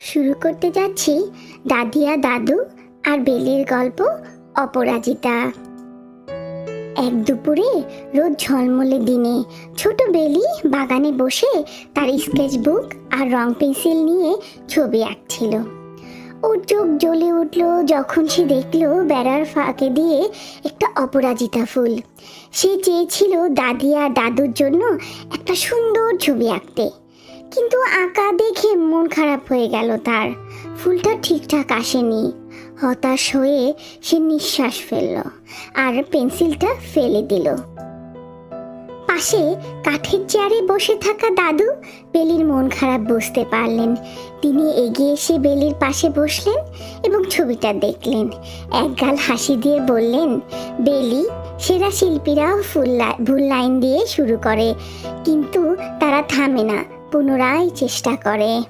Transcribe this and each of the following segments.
শুরু করতে যাচ্ছি দাদিয়া দাদু আর বেলির গল্প অপরাজিতা। এক দুপুরে রোদ ঝলমলে দিনে ছোট বেলি বাগানে বসে তার স্কেচ বুক আর রং পেন্সিল নিয়ে ছবি আঁকছিল। ওর চোখ জ্বলে উঠল যখন সে দেখল বেড়ার ফাঁকে দিয়ে একটা অপরাজিতা ফুল। সে চেয়েছিল দাদি আর দাদুর জন্য একটা সুন্দর ছবি আঁকতে। কিন্তু আঁকা দেখে মন খারাপ হয়ে গেল তার। ফুলটা ঠিকঠাক আসেনি। হতাশ হয়ে সে নিঃশ্বাস ফেলল আর পেন্সিলটা ফেলে দিল। পাশে কাঠের চেয়ারে বসে থাকা দাদু বেলির মন খারাপ বুঝতে পারলেন। তিনি এগিয়ে এসে বেলির পাশে বসলেন এবং ছবিটা দেখলেন। একগাল হাসি দিয়ে বললেন, বেলি, সেরা শিল্পীরাও ফুল ভুল লাইন দিয়ে শুরু করে। কিন্তু তারা থামে না। পুনরায় চেষ্টা করে।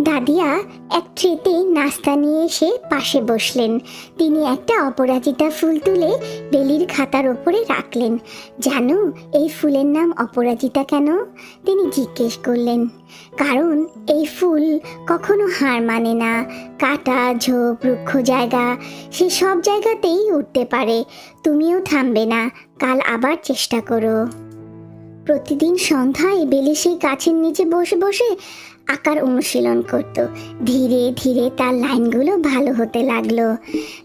দাদিয়া এক ট্রেতে নাস্তা নিয়ে এসে পাশে বসলেন। তিনি একটা অপরাজিতা ফুল তুলে বেলির খাতার ওপরে রাখলেন। জানো, এই ফুলের নাম অপরাজিতা কেন? তিনি জিজ্ঞেস করলেন। কারণ এই ফুল কখনো হার মানে না। কাটা, ঝোপ, রুক্ষ জায়গা, সে সব জায়গাতেই উঠতে পারে। তুমিও থামবে না। কাল আবার চেষ্টা করো। প্রতিদিন সন্ধ্যায় বেলি সেই গাছের নিচে বসে বসে আকার অনুশীলন করত। ধীরে ধীরে তার লাইনগুলো ভালো হতে লাগল।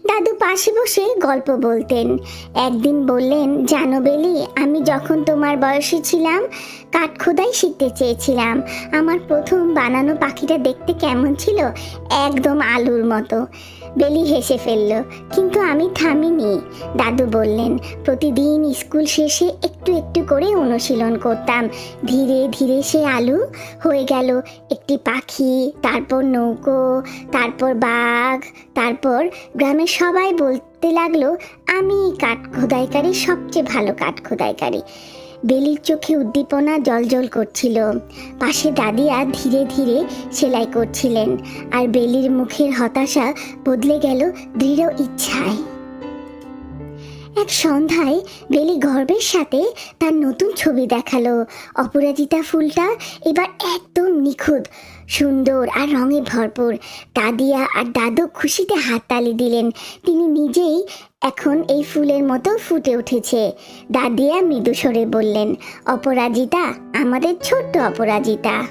দাদু পাশে বসে গল্প বলতেন। একদিন বললেন, জানো বেলি, আমি যখন তোমার বয়সে ছিলাম, কাঠ খোদাই শিখতে চেয়েছিলাম। আমার প্রথম বানানো পাখিটা দেখতে কেমন ছিল? একদম আলুর মতো। বেলি হেসে ফেলল, কিন্তু আমি থামিনি। দাদু বললেন, প্রতিদিন স্কুল শেষে একটু একটু করে অনুশীলন করতাম। ধীরে ধীরে সে আলু হয়ে গেল। একটি পাখি, তারপর নৌকো, তারপর বাঘ, তারপর গ্রামের সবাই বলতে লাগল, আমি কাঠ খোদাইকারী সবচেয়ে ভালো কাঠ খোদাইকারী বেলির চোখে উদ্দীপনা জলজল করছিল। পাশে দাদিয়া ধীরে ধীরে সেলাই করছিলেন আর বেলির মুখের হতাশা বদলে গেল দৃঢ় ইচ্ছায়। এক সন্ধ্যায় বেলি গর্বের সাথে তার নতুন ছবি দেখাল। অপরাজিতা ফুলটা এবার একদম নিখুঁত। সুন্দর আর রঙে ভরপুর। দাদিয়া আর দাদু খুশিতে হাততালি দিলেন। তিনি নিজেই এখন এই ফুলের মতো ফুটে উঠেছে। দাদিয়া মৃদু স্বরে বললেন, অপরাজিতা, আমাদের ছোট্ট অপরাজিতা।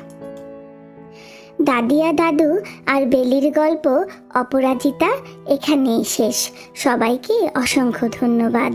দাদিয়া, দাদু আর বেলির গল্প, অপরাজিতা, এখানেই শেষ। সবাইকে অসংখ্য ধন্যবাদ।